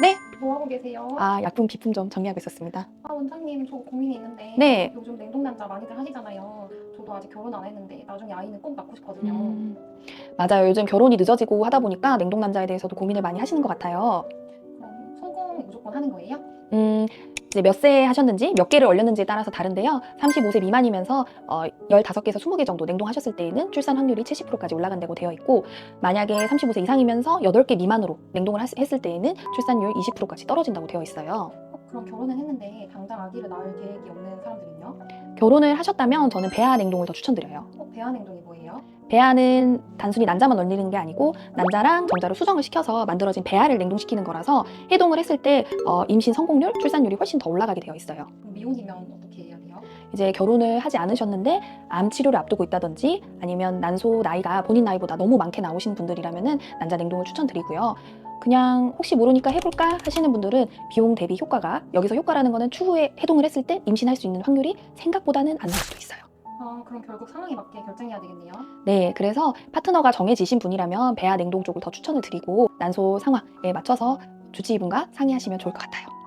네. 뭐 하고 계세요? 아, 약품 비품 좀 정리하고 있었습니다. 아, 원장님 저 고민이 있는데 네. 요즘 냉동 난자 많이들 하시잖아요. 저도 아직 결혼 안 했는데 나중에 아이는 꼭 낳고 싶거든요. 음, 맞아요. 요즘 결혼이 늦어지고 하다 보니까 냉동 난자에 대해서도 고민을 많이 하시는 것 같아요. 성공 무조건 하는 거예요? 음, 이제 몇 세 하셨는지, 몇 개를 얼렸는지에 따라서 다른데요. 35세 미만이면서 어, 15개에서 20개 정도 냉동하셨을 때에는 출산 확률이 70%까지 올라간다고 되어 있고, 만약에 35세 이상이면서 8개 미만으로 냉동을 했을 때에는 출산율 20%까지 떨어진다고 되어 있어요. 어, 그럼 결혼은 했는데 당장 아기를 낳을 계획이 없는 사람들은요? 결혼을 하셨다면 저는 배아 냉동을 더 추천드려요. 어, 배아 냉동이 뭐예요? 배아는 단순히 난자만 얼리는 게 아니고 난자랑 정자를 수정을 시켜서 만들어진 배아를 냉동시키는 거라서 해동을 했을 때 어, 임신 성공률, 출산율이 훨씬 더 올라가게 되어 있어요. 그럼 미혼이면 어떻게 해야 돼요? 이제 결혼을 하지 않으셨는데 암 치료를 앞두고 있다든지 아니면 난소 나이가 본인 나이보다 너무 많게 나오신 분들이라면은 난자 냉동을 추천드리고요. 그냥 혹시 모르니까 해볼까 하시는 분들은 비용 대비 효과가 여기서 효과라는 거는 추후에 해동을 했을 때 임신할 수 있는 확률이 생각보다는 안 나올 수도 있어요. 아, 그럼 결국 상황에 맞게 결정해야 되겠네요. 네, 그래서 파트너가 정해지신 분이라면 배아 냉동 쪽을 더 추천을 드리고 난소 상황에 맞춰서 주치의분과 상의하시면 좋을 것 같아요.